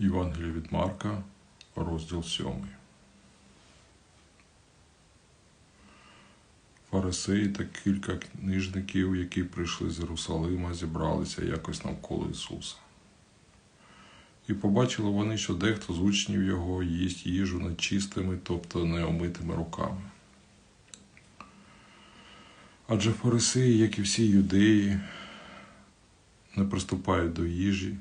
Євангелія від Марка, розділ 7. Фарисеї та кілька книжників, які прийшли з Єрусалима, зібралися якось навколо Ісуса. І побачили вони, що дехто з учнів його їсть їжу нечистими, тобто неомитими руками. Адже фарисеї, як і всі юдеї, не приступають до їжі,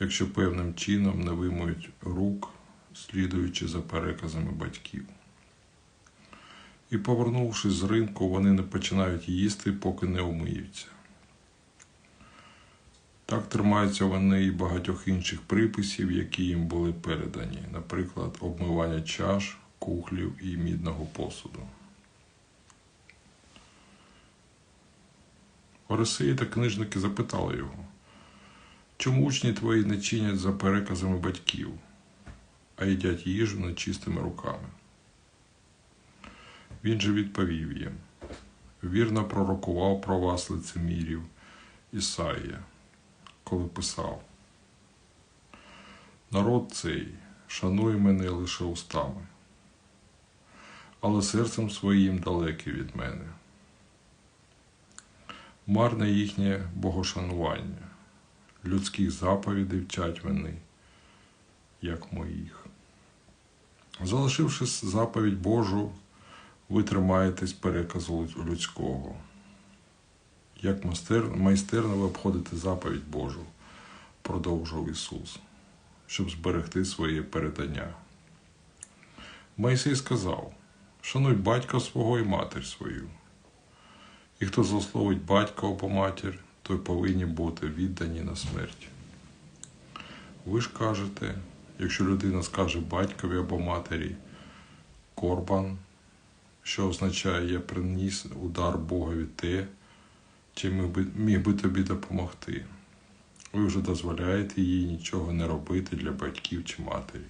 якщо певним чином не вимоють рук, слідуючи за переказами батьків. І, повернувшись з ринку, вони не починають їсти, поки не умиються. Так тримаються вони і багатьох інших приписів, які їм були передані, наприклад, обмивання чаш, кухлів і мідного посуду. Фарисеї та книжники запитали його, чому учні твої не чинять за переказами батьків, а їдять їжу нечистими руками? Він же відповів їм: вірно пророкував про вас лицемірів Ісаїя, коли писав: Народ цей шанує мене лише устами, але серцем своїм далекий від мене. Марне їхнє богошанування, людських заповідей вчать вони, як моїх. Залишивши заповідь Божу, ви тримаєтесь переказу людського. Як майстерно ви обходите заповідь Божу, продовжував Ісус, щоб зберегти своє передання. Моїсей сказав: Шануй батька свого і матір свою. І хто злословить батька або матір, той повинні бути віддані на смерть. Ви ж кажете, якщо людина скаже батькові або матері корбан, що означає, я приніс удар Богові те, чим міг би тобі допомогти. Ви вже дозволяєте їй нічого не робити для батьків чи матері.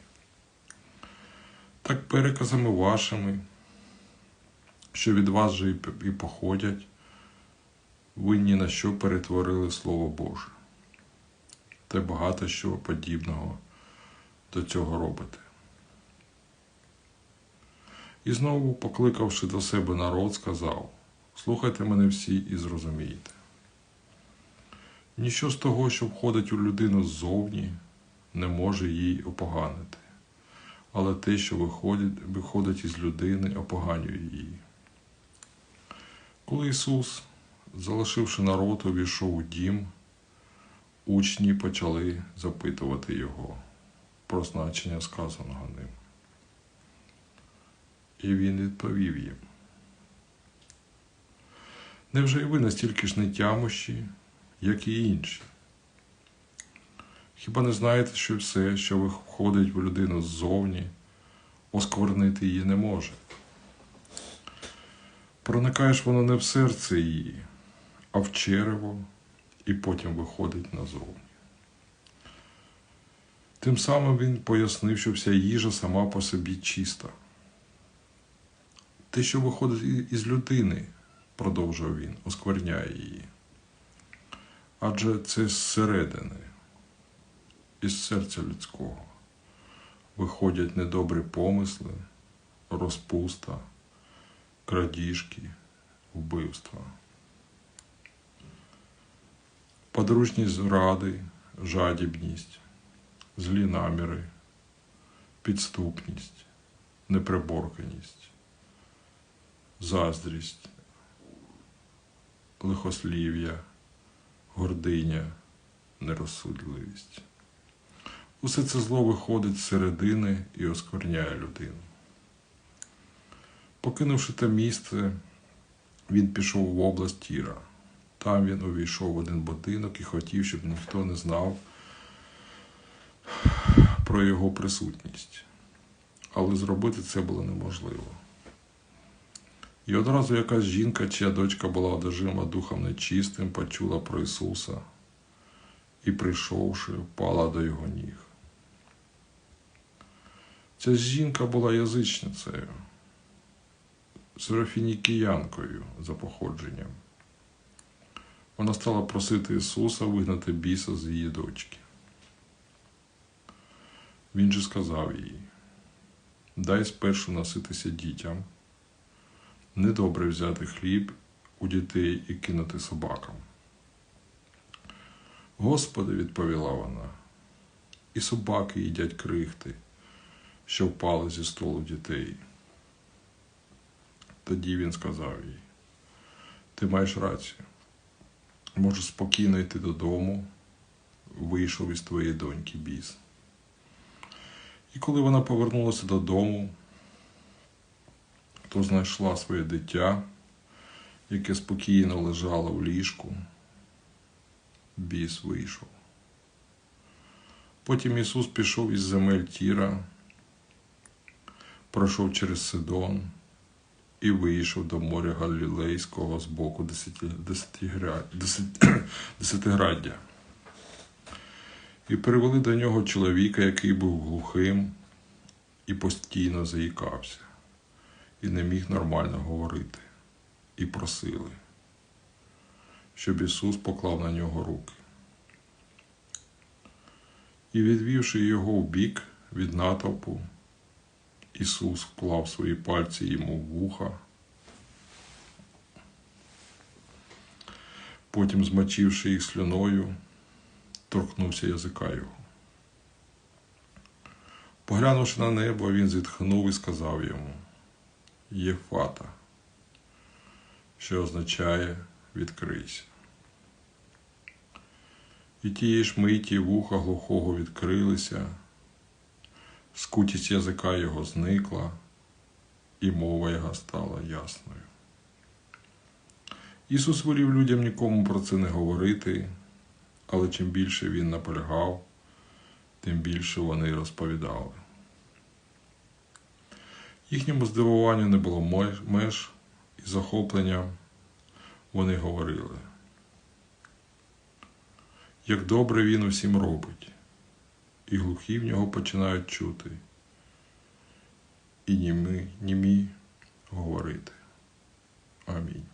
Так переказами вашими, що від вас же і походять, ви ні на що перетворили Слово Боже. Та багато що подібного до цього робите. І знову, покликавши до себе народ, сказав: Слухайте мене всі і зрозумієте. Ніщо з того, що входить у людину ззовні, не може їй опоганити, але те, що виходить, виходить із людини, опоганює її. Коли Ісус, залишивши народ, увійшов у дім, учні почали запитувати Його про значення сказаного ним. І він відповів їм. Невже і ви настільки ж не тямощі, як і інші? Хіба не знаєте, що все, що виходить в людину ззовні, осквернити її не може? Проникаєш воно не в серце її, а в черево, і потім виходить назовні. Тим самим він пояснив, що вся їжа сама по собі чиста. Те, що виходить із людини, продовжував він, оскверняє її. Адже це зсередини, із серця людського виходять недобрі помисли, розпуста, крадіжки, вбивства, подручні зради, жадібність, злі наміри, підступність, неприборканість заздрість, лихослів'я, гординя, нерозсудливість. Усе це зло виходить з середини і оскверняє людину. Покинувши те місце, він пішов в область Тіра. Там він увійшов в один будинок і хотів, щоб ніхто не знав про його присутність. Але зробити це було неможливо. І одразу якась жінка, чия дочка була одержима духом нечистим, почула про Ісуса і, прийшовши, впала до Його ніг. Ця жінка була язичницею, серафінікіянкою за походженням. Вона стала просити Ісуса вигнати біса з її дочки. Він же сказав їй: Дай спершу наситися дітям. Недобре взяти хліб у дітей і кинути собакам. Господи, відповіла вона, і собаки їдять крихти, що впали зі столу дітей. Тоді він сказав їй: Ти маєш рацію. Можеш спокійно йти додому, вийшов із твоєї доньки біс. І коли вона повернулася додому, то знайшла своє дитя, яке спокійно лежало в ліжку. Біс вийшов. Потім Ісус пішов із земель Тіра, пройшов через Сидон і вийшов до моря Галілейського з боку десятиграддя. І привели до нього чоловіка, який був глухим і постійно заїкався, і не міг нормально говорити, і просили, щоб Ісус поклав на нього руки. І відвівши його в бік від натовпу, Ісус вклав свої пальці йому в вуха, потім, змочивши їх слюною, торкнувся язика його. Поглянувши на небо, він зітхнув і сказав йому Єфата, що означає відкрийся. І тієї ж миті вуха глухого відкрилися, скутість язика його зникла, і мова його стала ясною. Ісус волів людям нікому про це не говорити, але чим більше він наполягав, тим більше вони розповідали. Їхньому здивуванню не було меж- і захопленням вони говорили. Як добре він усім робить, і глухі в нього починають чути, і німі, німі говорити. Амінь.